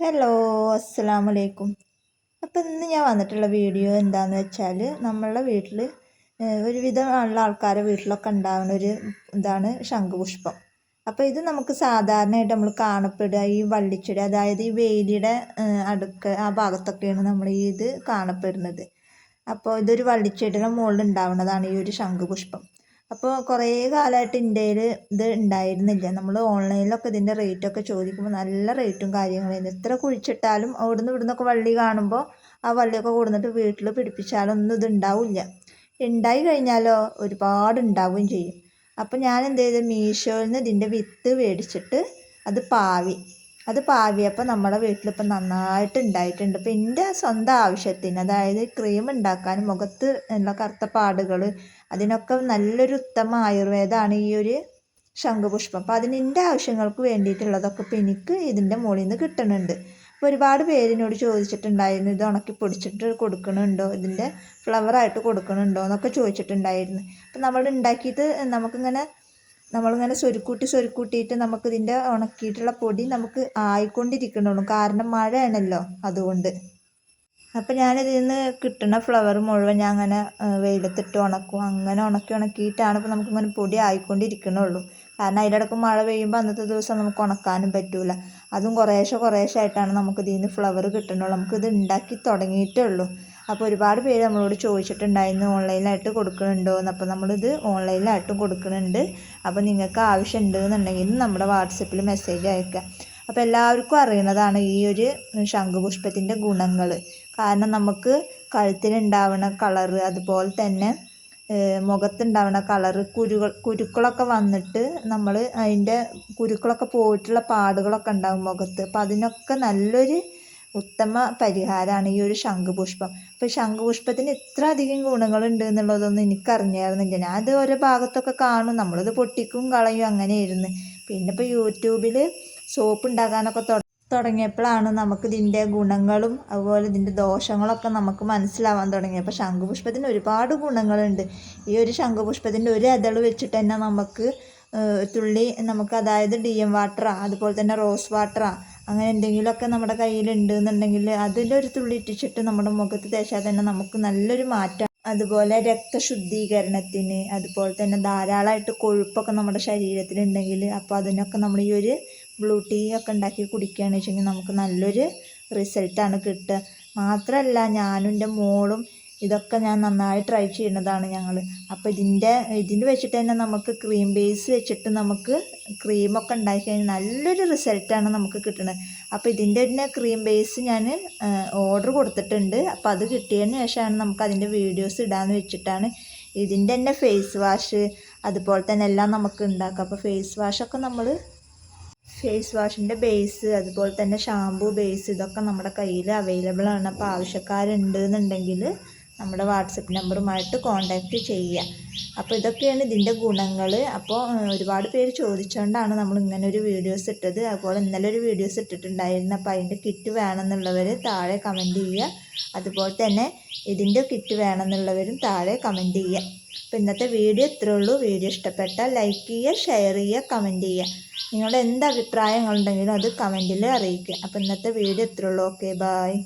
Hello അസ്സാം വലൈക്കും അപ്പോൾ ഇന്ന് ഞാൻ വന്നിട്ടുള്ള വീഡിയോ എന്താന്ന് വെച്ചാൽ നമ്മളുടെ വീട്ടിൽ ഒരുവിധം ഉള്ള ആൾക്കാരുടെ വീട്ടിലൊക്കെ ഉണ്ടാകുന്ന ഒരു ഇതാണ് ശംഖുപുഷ്പം. അപ്പോൾ ഇത് നമുക്ക് സാധാരണയായിട്ട് നമ്മൾ കാണപ്പെടുക ഈ വള്ളിച്ചെടി അതായത് ഈ വേലിയുടെ അടുക്ക ആ ഭാഗത്തൊക്കെയാണ് നമ്മൾ ഈ ഇത് കാണപ്പെടുന്നത്. അപ്പോൾ ഇതൊരു വള്ളിച്ചെടിയുടെ മുകളിൽ ഉണ്ടാവുന്നതാണ് ഈ ഒരു ശംഖുപുഷ്പം. അപ്പോൾ കുറേ കാലമായിട്ട് ഇന്ത്യയിൽ ഇത് ഉണ്ടായിരുന്നില്ല നമ്മൾ ഓൺലൈനിലൊക്കെ ഇതിന്റെ റേറ്റൊക്കെ ചോദിക്കുമ്പോൾ നല്ല റേറ്റും കാര്യങ്ങളും എത്ര കുഴിച്ചിട്ടാലും അവിടുന്ന് ഇവിടുന്നൊക്കെ വള്ളി കാണുമ്പോൾ ആ വള്ളിയൊക്കെ കൊടുന്നിട്ട് വീട്ടിൽ പിടിപ്പിച്ചാലൊന്നും ഇത് ഉണ്ടാവില്ല ഉണ്ടായി കഴിഞ്ഞാലോ ഒരുപാട് ഉണ്ടാവുകയും ചെയ്യും. അപ്പോൾ ഞാൻ എന്ത് ചെയ്തു മീഷോയിൽ നിന്ന് ഇതിന്റെ വിത്ത് മേടിച്ചിട്ട് അത് പാവി. അത് പാവിയപ്പോൾ നമ്മുടെ വീട്ടിലിപ്പോൾ നന്നായിട്ട് ഉണ്ടായിട്ടുണ്ട്. ഇപ്പം എന്റെ സ്വന്തം ആവശ്യത്തിന് അതായത് ക്രീം ഉണ്ടാക്കാൻ മുഖത്ത് ഉള്ള കറുത്ത പാടുകൾ അതിനൊക്കെ നല്ലൊരു ഉത്തമ ആയുർവേദമാണ് ഈ ഒരു ശംഖുപുഷ്പം. അപ്പോൾ അതിന് എന്റെ ആവശ്യങ്ങൾക്ക് വേണ്ടിയിട്ടുള്ളതൊക്കെ ഇപ്പോൾ എനിക്ക് ഇതിന്റെ മുകളിൽ നിന്ന് കിട്ടുന്നുണ്ട്. അപ്പോൾ ഒരുപാട് പേരിനോട് ചോദിച്ചിട്ടുണ്ടായിരുന്നു ഇത് ഉണക്കി പൊടിച്ചിട്ട് കൊടുക്കണുണ്ടോ? ഇതിന്റെ ഫ്ലവറായിട്ട് കൊടുക്കണുണ്ടോ? എന്നൊക്കെ ചോദിച്ചിട്ടുണ്ടായിരുന്നു. അപ്പോൾ നമ്മൾ ഉണ്ടാക്കിയിട്ട് നമുക്കിങ്ങനെ നമ്മളിങ്ങനെ സ്വരുക്കൂട്ടി സ്വരുക്കൂട്ടിയിട്ട് നമുക്കിതിന്റെ ഉണക്കിയിട്ടുള്ള പൊടി നമുക്ക് ആയിക്കൊണ്ടിരിക്കണുള്ളൂ. കാരണം മഴയാണല്ലോ അതുകൊണ്ട്. അപ്പം ഞാനിതിൽ നിന്ന് കിട്ടുന്ന ഫ്ലവർ മുഴുവൻ ഞാൻ അങ്ങനെ വെയിലത്തിട്ട് ഉണക്കും. അങ്ങനെ ഉണക്കി ഉണക്കിയിട്ടാണ് ഇപ്പോൾ നമുക്കിങ്ങനെ പൊടി ആയിക്കൊണ്ടിരിക്കണുള്ളൂ. കാരണം അതിന്റെ ഇടയ്ക്ക് മഴ പെയ്യുമ്പോൾ അന്നത്തെ ദിവസം നമുക്ക് ഉണക്കാനും പറ്റില്ല അതും കുറേശ്ശെ കുറേശ്ശെ ആയിട്ടാണ് നമുക്കിതിൽ നിന്ന് ഫ്ലവർ കിട്ടണുള്ളൂ. നമുക്കിത് ഉണ്ടാക്കി തുടങ്ങിയിട്ടേ ഉള്ളൂ. അപ്പോൾ ഒരുപാട് പേര് നമ്മളോട് ചോദിച്ചിട്ടുണ്ടായിരുന്നു ഓൺലൈനായിട്ട് കൊടുക്കുന്നുണ്ടോ എന്ന്. അപ്പോൾ നമ്മളിത് ഓൺലൈനിലായിട്ടും കൊടുക്കുന്നുണ്ട് അപ്പോൾ നിങ്ങൾക്ക് ആവശ്യമുണ്ട് എന്നുണ്ടെങ്കിൽ നമ്മുടെ വാട്സപ്പിൽ മെസ്സേജ് അയക്കുക അപ്പോൾ എല്ലാവർക്കും അറിയുന്നതാണ് ഈ ഒരു ശംഖുപുഷ്പത്തിന്റെ ഗുണങ്ങൾ കാരണം നമുക്ക് കഴുത്തിനുണ്ടാവുന്ന കളറ് അതുപോലെ തന്നെ മുഖത്തുണ്ടാവുന്ന കളറ് കുരുകൾ കുരുക്കളൊക്കെ വന്നിട്ട് നമ്മൾ അതിന്റെ കുരുക്കളൊക്കെ പോയിട്ടുള്ള പാടുകളൊക്കെ ഉണ്ടാവും മുഖത്ത്. അപ്പോൾ അതിനൊക്കെ നല്ലൊരു ഉത്തമ പരിഹാരമാണ് ഈ ഒരു ശംഖുപുഷ്പം. അപ്പോൾ ശംഖുപുഷ്പത്തിന് ഇത്ര അധികം ഗുണങ്ങളുണ്ട് എന്നുള്ളതൊന്നും എനിക്കറിഞ്ഞായിരുന്നില്ല. ഞാൻ അത് ഓരോ ഭാഗത്തൊക്കെ കാണും. നമ്മളിത് പൊട്ടിക്കും കളയും അങ്ങനെയായിരുന്നു. പിന്നെ ഇപ്പോൾ യൂട്യൂബിൽ സോപ്പ് ഉണ്ടാക്കാനൊക്കെ തുടങ്ങിയപ്പോഴാണ് നമുക്ക് ഇതിന്റെ ഗുണങ്ങളും അതുപോലെ ഇതിന്റെ ദോഷങ്ങളൊക്കെ നമുക്ക് മനസ്സിലാവാൻ തുടങ്ങിയത്. അപ്പോൾ ശംഖുപുഷ്പത്തിന് ഒരുപാട് ഗുണങ്ങളുണ്ട്. ഈ ഒരു ശംഖുപുഷ്പത്തിന്റെ ഒരു ഇതൾ വെച്ചിട്ട് തന്നെ നമുക്ക് തുള്ളി നമുക്ക് അതായത് ഡി എം വാട്ടറാ അതുപോലെ തന്നെ റോസ് വാട്ടറാ അങ്ങനെ എന്തെങ്കിലുമൊക്കെ നമ്മുടെ കയ്യിലുണ്ട് എന്നുണ്ടെങ്കിൽ അതിലൊരു തുള്ളി ഇട്ടിച്ചിട്ട് നമ്മുടെ മുഖത്ത് തേച്ചാൽ തന്നെ നമുക്ക് നല്ലൊരു മാറ്റം. അതുപോലെ രക്തശുദ്ധീകരണത്തിന് അതുപോലെ തന്നെ ധാരാളമായിട്ട് കൊഴുപ്പൊക്കെ നമ്മുടെ ശരീരത്തിലുണ്ടെങ്കിൽ അപ്പോൾ അതിനൊക്കെ നമ്മൾ ഈ ഒരു ബ്ലൂ ടീ ഒക്കെ ഉണ്ടാക്കി കുടിക്കുകയാണെന്ന് വെച്ചെങ്കിൽ നമുക്ക് നല്ലൊരു റിസൾട്ടാണ് കിട്ടുക. മാത്രമല്ല ഞാനും എന്റെ മോളും ഇതൊക്കെ ഞാൻ നന്നായി ട്രൈ ചെയ്യുന്നതാണ് ഞങ്ങൾ അപ്പോൾ ഇതിന്റെ ഇതിൽ വെച്ചിട്ട് തന്നെ നമുക്ക് ക്രീം ബേസ് വെച്ചിട്ട് നമുക്ക് ക്രീമൊക്കെ ഉണ്ടാക്കി കഴിഞ്ഞാൽ നല്ലൊരു റിസൾട്ടാണ് നമുക്ക് കിട്ടുന്നത് അപ്പോൾ ഇതിന്റെ തന്നെ ക്രീം ബേസ് ഞാൻ ഓർഡർ കൊടുത്തിട്ടുണ്ട്. അപ്പോൾ അത് കിട്ടിയതിന് ശേഷമാണ് നമുക്ക് അതിന്റെ വീഡിയോസ് ഇടാമെന്ന് വെച്ചിട്ടാണ് ഇതിന്റെ തന്നെ ഫേസ് വാഷ് അതുപോലെ തന്നെ എല്ലാം നമുക്ക് ഉണ്ടാക്കാം അപ്പോൾ ഫേസ് വാഷൊക്കെ നമ്മൾ ഫേസ് വാഷിന്റെ ബേസ് അതുപോലെ തന്നെ ഷാമ്പു ബേസ് ഇതൊക്കെ നമ്മുടെ കയ്യിൽ അവൈലബിൾ ആണ്. അപ്പോൾ ആവശ്യക്കാരുണ്ട് എന്നുണ്ടെങ്കിൽ നമ്മുടെ വാട്സപ്പ് നമ്പറുമായിട്ട് കോണ്ടാക്റ്റ് ചെയ്യുക. അപ്പോൾ ഇതൊക്കെയാണ് ഇതിന്റെ ഗുണങ്ങൾ അപ്പോൾ ഒരുപാട് പേര് ചോദിച്ചുകൊണ്ടാണ് നമ്മൾ ഇങ്ങനെ ഒരു വീഡിയോസ് ഇട്ടത്. അതുപോലെ ഇന്നലെ ഒരു വീഡിയോസ് ഇട്ടിട്ടുണ്ടായിരുന്നു. അപ്പോൾ അതിന്റെ കിറ്റ് വേണമെന്നുള്ളവർ താഴെ കമന്റ് ചെയ്യുക. അതുപോലെ തന്നെ ഇതിന്റെ കിറ്റ് വേണമെന്നുള്ളവരും താഴെ കമന്റ് ചെയ്യുക. അപ്പോൾ ഇന്നത്തെ വീഡിയോ ഇത്രേ ഉള്ളൂ. വീഡിയോ ഇഷ്ടപ്പെട്ടാൽ ലൈക്ക് ചെയ്യുക ഷെയർ ചെയ്യുക കമന്റ് ചെയ്യുക. നിങ്ങളുടെ എന്ത് അഭിപ്രായങ്ങളുണ്ടെങ്കിലും അത് കമന്റിൽ അറിയിക്കുക. അപ്പോൾ ഇന്നത്തെ വീഡിയോ ഇത്രേ ഉള്ളൂ. Okay bye